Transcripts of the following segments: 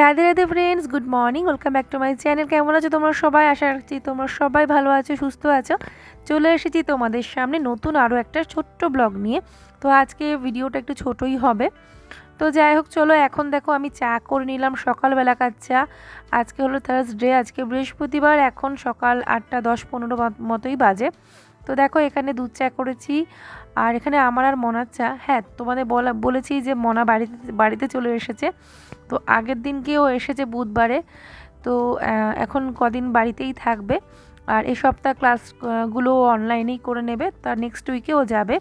Radhe Radhe friends good morning welcome back to my channel কেমন আছো তোমরা সবাই? আশা রাখছি তোমরা সবাই ভালো আছো, সুস্থ আছো। চলে এসেছি তোমাদের সামনে নতুন আরও একটা ছোট্ট ব্লগ নিয়ে। তো আজকে ভিডিওটা একটু ছোটই হবে। তো যাই হোক, চলো এখন দেখো আমি চা করে নিলাম সকালবেলাকার চা। আজকে হলো থার্সডে আজকে বৃহস্পতিবার, এখন সকাল আটটা দশ পনেরো মতোই বাজে। তো দেখো এখানে দুধ চা করেছি, আর এখানে আমার আর মনার চা। হ্যাঁ তোমাদের বলা, বলেছি যে মনা বাড়িতে বাড়িতে চলে এসেছে। তো আগের দিনকেও এসেছে বুধবারে। তো এখন কদিন বাড়িতেই থাকবে। আর এই সপ্তাহ ক্লাসগুলো অনলাইনেই করে নেবে। তার নেক্সট উইকেও যাবে।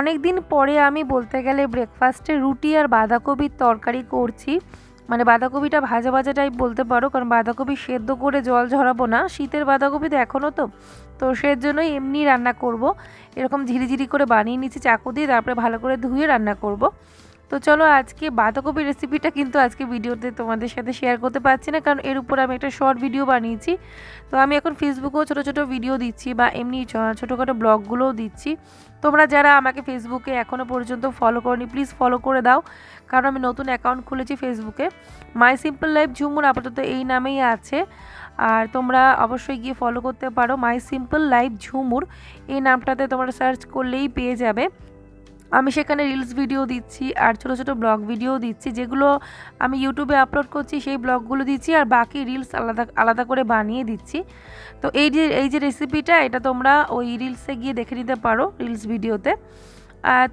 অনেক দিন পরে আমি বলতে গেলে ব্রেকফাস্টে রুটি আর বাঁধাকপির তরকারি করছি। মানে বাঁধাকপিটা ভাজা ভাজা টাইপ বলতে পারো, কারণ বাঁধাকপি সেদ্ধ করে জল ঝরাবো না। শীতের বাঁধাকপি তো এখনও তো তো সের জন্যই এমনি রান্না করব। এরকম ঝিরিঝিরি করে বানিয়ে নিচ্ছি, চাকু দিয়ে তারপরে ভালো করে ধুয়ে রান্না করব। তো চলো আজকে বাঁধাকপি রেসিপিটা কিন্তু আজকে ভিডিওতে তোমাদের সাথে শেয়ার করতে পারছি না, কারণ এর উপর আমি একটা শর্ট ভিডিও বানিয়েছি। তো আমি এখন ফেসবুকেও ছোটো ছোটো ভিডিও দিচ্ছি বা এমনি ছোটোখাটো ব্লগগুলোও দিচ্ছি। তোমরা যারা আমাকে ফেসবুকে এখনও পর্যন্ত ফলো করনি প্লিজ ফলো করে দাও, কারণ আমি নতুন অ্যাকাউন্ট খুলেছি ফেসবুকে মাই সিম্পল লাইফ ঝুমুর আপাতত এই নামেই আছে। আর তোমরা অবশ্যই গিয়ে ফলো করতে পারো মাই সিম্পল লাইফ ঝুমুর। এই নামটাতে তোমরা সার্চ করলেই পেয়ে যাবে। আমি সেখানে রিলস ভিডিও দিচ্ছি আর ছোটো ছোটো ব্লগ ভিডিও দিচ্ছি, যেগুলো আমি ইউটিউবে আপলোড করছি, সেই ব্লগগুলো দিচ্ছি আর বাকি রিলস আলাদা আলাদা করে বানিয়ে দিচ্ছি। তো এই যে এই যে রেসিপিটা এটা তোমরা ওই রিলসে গিয়ে দেখে নিতে পারো রিলস ভিডিওতে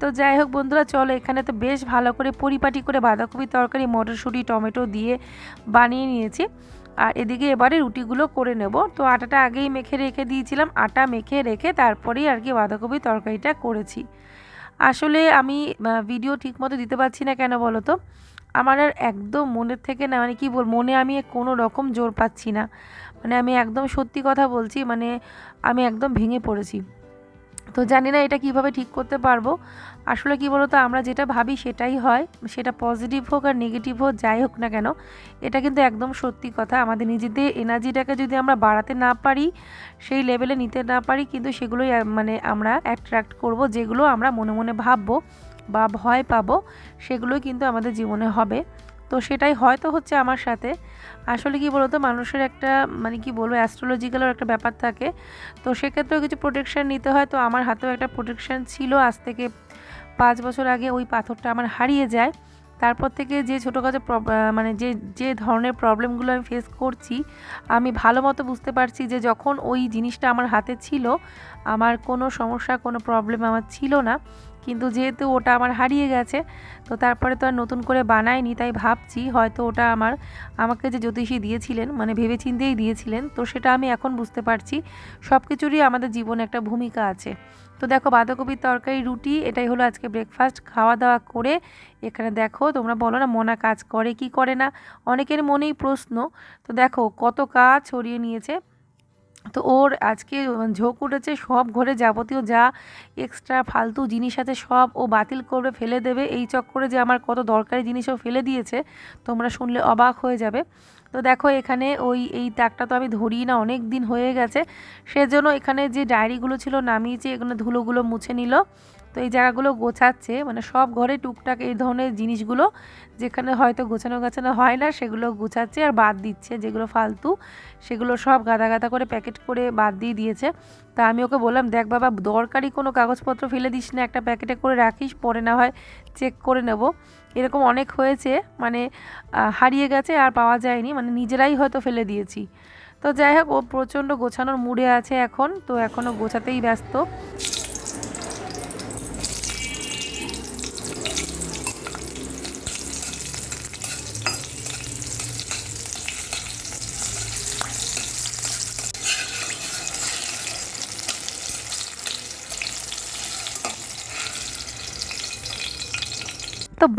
তো যাই হোক বন্ধুরা, চলো এখানে তো বেশ ভালো করে পরিপাটি করে বাঁধাকপি তরকারি, মটরশুঁটি, টমেটো দিয়ে বানিয়ে নিয়েছি। আর এদিকে এবারে রুটিগুলো করে নেব। তো আটাটা আগেই মেখে রেখে দিয়েছিলাম, আটা মেখে রেখে তারপরেই আর কি বাঁধাকপি তরকারিটা করেছি। আসলে আমি ভিডিও ঠিকমতো দিতে পারছি না কেন বলো তো আমার আর একদম মনের থেকে না মানে কী বল মনে আমি কোনো রকম জোর পাচ্ছি না। মানে আমি একদম সত্যি কথা বলছি মানে আমি একদম ভেঙে পড়েছি। তো জানি না এটা কীভাবে ঠিক করতে পারব। আসলে কি বলতো, আমরা যেটা ভাবি সেটাই হয়, সেটা পজিটিভ হোক আর নেগেটিভ হোক, যাই হোক না কেন, এটা কিন্তু একদম সত্যি কথা। আমাদের নিজেদের এনার্জিটাকে যদি আমরা বাড়াতে না পারি, সেই লেভেলে নিতে না পারি, কিন্তু সেগুলোই মানে আমরা অ্যাট্রাক্ট করব, যেগুলো আমরা মনে মনে ভাববো বা ভয় পাবো, সেগুলোই কিন্তু আমাদের জীবনে হবে। তো সেটাই হয়তো হচ্ছে আমার সাথে। আসলে কি বলতো, মানুষের একটা মানে কি বলব অ্যাস্ট্রোলজিক্যালও একটা ব্যাপার থাকে। তো সেক্ষেত্রেও কিছু প্রোটেকশান নিতে হয়। তো আমার হাতেও একটা প্রোটেকশান ছিল আজ থেকে পাঁচ বছর আগে ওই পাথরটা আমার হারিয়ে যায়। তারপর থেকে যে ছোটোখাটো মানে যে যে ধরনের প্রবলেমগুলো আমি ফেস করছি, আমি ভালো মতো বুঝতে পারছি যে যখন ওই জিনিসটা আমার হাতে ছিল, আমার কোনো সমস্যা, কোনো প্রবলেম আমার ছিল না। কিন্তু যেহেতু ওটা আমার হারিয়ে গেছে, তো তারপরে তো আর নতুন করে বানায়নি তাই ভাবছি হয়তো ওটা আমার, আমাকে যে জ্যোতিষী দিয়েছিলেন মানে ভেবে চিন্তেই দিয়েছিলেন, তো সেটা আমি এখন বুঝতে পারছি। সব কিছুরই আমাদের জীবনে একটা ভূমিকা আছে। তো দেখো বাঁধাকপির তরকারি, রুটি, এটাই হলো আজকে ব্রেকফাস্ট খাওয়া দাওয়া করে এখানে দেখো, তোমরা বলো না মনা কাজ করে, কি করে না? অনেকের মনেই প্রশ্ন, তো দেখো কত কাজ ছড়িয়ে নিয়েছে। তো ওর আজকে ঝোঁক উঠেছে, সব ঘরে যাবতীয় যা এক্সট্রা ফালতু জিনিস আছে সব ও বাতিল করবে, ফেলে দেবে। এই চক্করে যে আমার কত দরকারি জিনিসও ফেলে দিয়েছে, তোমরা শুনলে অবাক হয়ে যাবে। তো দেখো এখানে ওই, এই তাকটা তো আমি ধরি না, অনেক দিন হয়ে গেছে। সেজন্য এখানে যে ডায়েরিগুলো ছিল, নামিয়েছে এখানে ধুলোগুলো মুছে নিল। তো এই জায়গাগুলো গোছাচ্ছে মানে সব ঘরে টুকটাক এই ধরনের জিনিসগুলো যেখানে হয়তো গোছানো গাছানো হয় না, সেগুলো গোছাচ্ছে আর বাদ দিচ্ছে। যেগুলো ফালতু, সেগুলো সব গাদা গাদা করে প্যাকেট করে বাদ দিয়ে দিয়েছে। তা আমি ওকে বললাম, দেখ বাবা, দরকারি কোনো কাগজপত্র ফেলে দিস না, একটা প্যাকেটে করে রাখিস, পরে না হয় চেক করে নেব। এরকম অনেক হয়েছে মানে হারিয়ে গেছে আর পাওয়া যায়নি মানে নিজেরাই হয়তো ফেলে দিয়েছি। তো যাই হোক, ও প্রচণ্ড গোছানোর মুডে আছে এখন, তো এখনও গোছাতেই ব্যস্ত।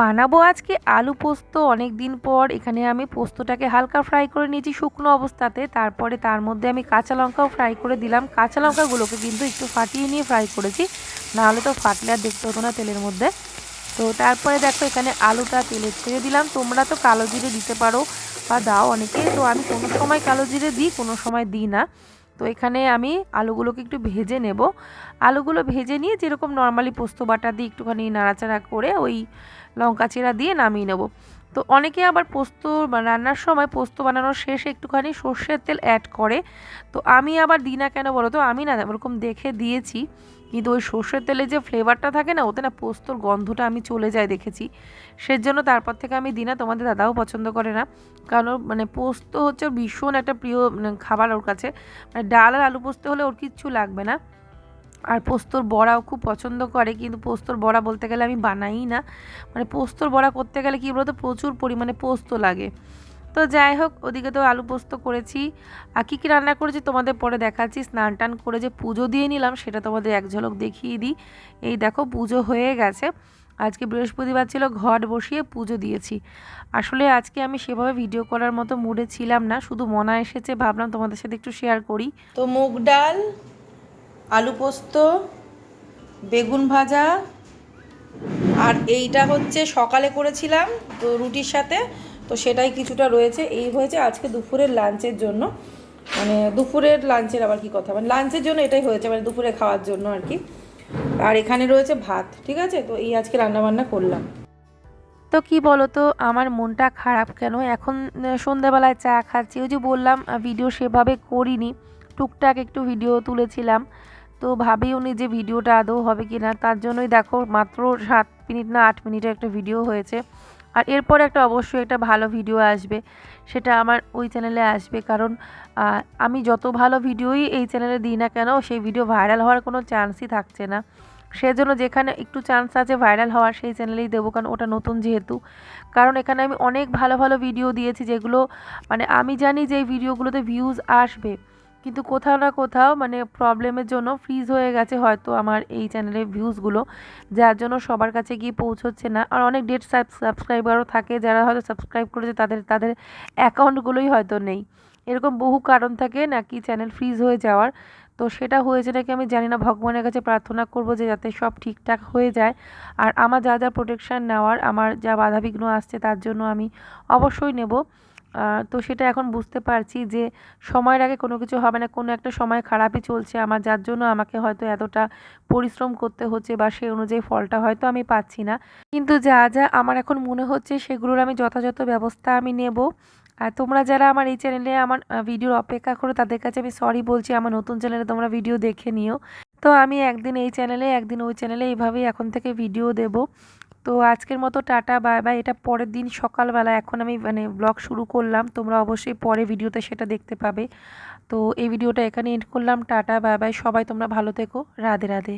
বানাবো আজকে? আলু পোস্ত অনেক দিন পর এখানে আমি পোস্তটাকে হালকা ফ্রাই করে নিয়েছি শুকনো অবস্থাতে। তারপরে তার মধ্যে আমি কাঁচা লঙ্কাও ফ্রাই করে দিলাম। কাঁচা লঙ্কাগুলোকে কিন্তু একটু ফাটিয়ে নিয়ে ফ্রাই করেছি। নাহলে তো ফাটলে আর দেখতে হতো না তেলের মধ্যে। তো তারপরে দেখো এখানে আলুটা তেলে ছেড়ে দিলাম। তোমরা তো কালো জিরে দিতে পারো বা দাও অনেকে। তো আমি কোনো সময় কালো জিরে দিই, কোনো সময় দিই না। তো এখানে আমি আলুগুলোকে একটু ভেজে নেব। আলুগুলো ভেজে নিয়ে যেরকম নর্মালি পোস্ত বাটা দিয়ে একটুখানি নাড়াচাড়া করে ওই লঙ্কা চিরা দিয়ে নামিয়ে নেব। তো অনেকে আবার পোস্ত রান্নার সময় পোস্ত বানানোর শেষে একটুখানি সর্ষের তেল অ্যাড করে। তো আমি আবার দিই না কেন বলো তো? আমি না ওরকম দেখে দিয়েছি। কিন্তু ওই সর্ষের তেলে যে ফ্লেভারটা থাকে না, ওতে না পোস্তর গন্ধটা আমি চলে যায় দেখেছি। সেজন্য তারপর থেকে আমি দিই না, তোমাদের দাদাও পছন্দ করে না। কারণ মানে পোস্ত হচ্ছে ভীষণ একটা প্রিয় মানে খাবার ওর কাছে। মানে ডাল আর আলু পোস্ত হলে ওর কিচ্ছু লাগবে না। আর পোস্তর বড়াও খুব পছন্দ করে, কিন্তু পোস্তর বড়া বলতে গেলে আমি বানাই না। মানে পোস্তর বড়া করতে গেলে কী বলতো, প্রচুর পরিমাণে পোস্ত লাগে। তো যাই হোক, ওদিকে তো আলু পোস্ত করেছি। আর কী কী রান্না করেছি তোমাদের পরে দেখাচ্ছি। স্নান টান করে যে পুজো দিয়ে নিলাম, সেটা তোমাদের এক ঝলক দেখিয়ে দিই। এই দেখো, পুজো হয়ে গেছে। আজকে বৃহস্পতিবার ছিল, ঘট বসিয়ে পুজো দিয়েছি। আসলে আজকে আমি সেভাবে ভিডিও করার মতো মুডে ছিলাম না, শুধু মনা এসেছে, ভাবলাম তোমাদের সাথে একটু শেয়ার করি। তো মুগ ডাল আলু পোস্ত, বেগুন ভাজা, আর এইটা হচ্ছে সকালে করেছিলাম তো রুটির সাথে, তো সেটাই কিছুটা রয়েছে। এই হয়েছে আজকে দুপুরের লাঞ্চের জন্য। মানে দুপুরের লাঞ্চের আবার কি কথা? মানে লাঞ্চের জন্য এটাই হয়েছে মানে দুপুরে খাওয়ার জন্য আর কি। আর এখানে রয়েছে ভাত, ঠিক আছে? তো এই আজকে রান্নাবান্না করলাম। তো কি তো আমার মনটা খারাপ কেন? এখন সন্ধ্যাবেলায় চা খাচ্ছি। ওই যে বললাম ভিডিও সেভাবে করিনি। টুকটাক একটু ভিডিও তুলেছিলাম। তো ভাবিও নি যে ভিডিওটা আদৌ হবে কি না, তার জন্যই দেখো মাত্র সাত মিনিট না আট মিনিটের একটা ভিডিও হয়েছে। আর এরপর একটা অবশ্যই একটা ভালো ভিডিও আসবে, সেটা আমার ওই চ্যানেলে আসবে। কারণ আমি যত ভালো ভিডিওই এই চ্যানেলে দিই না কেন, সেই ভিডিও ভাইরাল হওয়ার কোনো চান্সই থাকছে না। সেজন্য যেখানে একটু চান্স আছে ভাইরাল হওয়ার, সেই চ্যানেলেই দেবো, কারণ ওটা নতুন যেহেতু। কারণ এখানে আমি অনেক ভালো ভালো ভিডিও দিয়েছি, যেগুলো মানে আমি জানি যে এই ভিডিওগুলোতে ভিউজ আসবে। কিন্তু কোথাও না কোথাও মানে প্রবলেমের জন্য ফ্রিজ হয়ে গেছে হয়তো আমার এই চ্যানেলের ভিউজগুলো যার জন্য সবার কাছে গিয়ে পৌঁছচ্ছে না। আর অনেক ডেট সাবস্ক্রাইবারও থাকে যারা হয়তো সাবস্ক্রাইব করেছে তাদের তাদের অ্যাকাউন্টগুলোই হয়তো নেই। এরকম বহু কারণ থাকে নাকি চ্যানেল ফ্রিজ হয়ে যাওয়ার। তো সেটা হয়েছে নাকি আমি জানি না, ভগবানের কাছে প্রার্থনা করব যে যাতে সব ঠিকঠাক হয়ে যায়। আর আমার যা যা প্রোটেকশান নেওয়ার, আমার যা বাধাবিঘ্ন আসছে তার জন্য আমি অবশ্যই নেব। তো সেটা এখন বুঝতে পারছি যে সময়ের আগে কোনো কিছু হবে না, কোনো একটা সময় খারাপই চলছে আমার, যার জন্য আমাকে হয়তো এতটা পরিশ্রম করতে হচ্ছে বা সেই অনুযায়ী ফলটা হয়তো আমি পাচ্ছি না। কিন্তু যা যা আমার এখন মনে হচ্ছে সেগুলোর আমি যথাযথ ব্যবস্থা আমি নেব। আর তোমরা যারা আমার এই চ্যানেলে আমার ভিডিওর অপেক্ষা করো, তাদের কাছে আমি সরি বলছি, আমার নতুন চ্যানেলে তোমরা ভিডিও দেখে নিও। তো আমি একদিন এই চ্যানেলে, একদিন ওই চ্যানেলে এইভাবেই এখন থেকে ভিডিও দেব। তো আজকের মতো টাটা, বাই বাই। এটা পরের দিন সকালবেলা। এখন আমি মানে ব্লগ শুরু করলাম। তোমরা অবশ্যই পরে ভিডিওতে সেটা দেখতে পাবে। তো এই ভিডিওটা এখানে এন্ড করলাম। Tata, bye bye. সবাই তোমরা ভালো থেকো। রাধে রাধে।